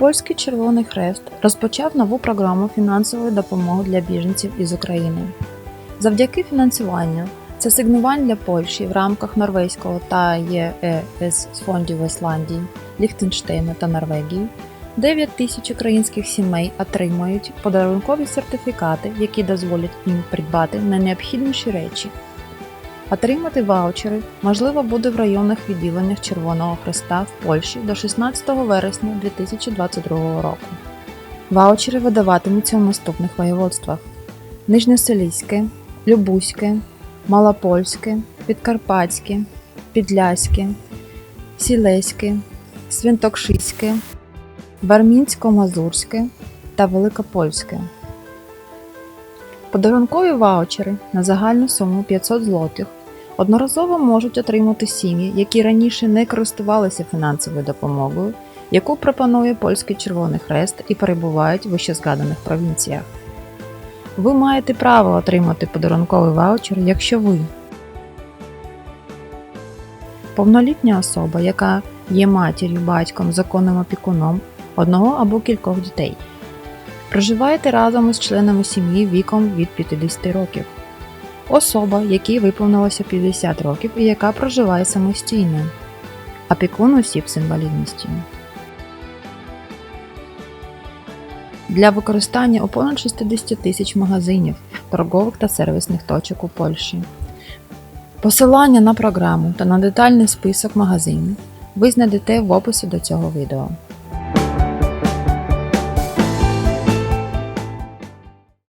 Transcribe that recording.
Польський Червоний Хрест розпочав нову програму фінансової допомоги для біженців із України. Завдяки фінансуванню це асигнувань для Польщі в рамках норвезького та ЄЕС з фондів Ісландії, Ліхтенштейну та Норвегії 9 тисяч українських сімей отримають подарункові сертифікати, які дозволять їм придбати найнеобхідніші речі. Отримати ваучери можливо буде в районних відділеннях Червоного Хреста в Польщі до 16 вересня 2022 року. Ваучери видаватимуться в наступних воєводствах: Нижньоселіське, Любузьке, Малопольське, Підкарпатське, Підляське, Сілеське, Свинтокшиське, Бармінсько-Мазурське та Великопольське. Подарункові ваучери на загальну суму 500 злотих одноразово можуть отримати сім'ї, які раніше не користувалися фінансовою допомогою, яку пропонує Польський Червоний Хрест і перебувають в вищезгаданих провінціях. Ви маєте право отримати подарунковий ваучер, якщо ви повнолітня особа, яка є матір'ю, батьком, законним опікуном одного або кількох дітей. Проживаєте разом із членами сім'ї віком від 50 років. Особа, якій виповнилося 50 років і яка проживає самостійно. Опікун осіб з інвалідністю. Для використання у понад 60 тисяч магазинів, торгових та сервісних точок у Польщі. Посилання на програму та на детальний список магазинів ви знайдете в описі до цього відео.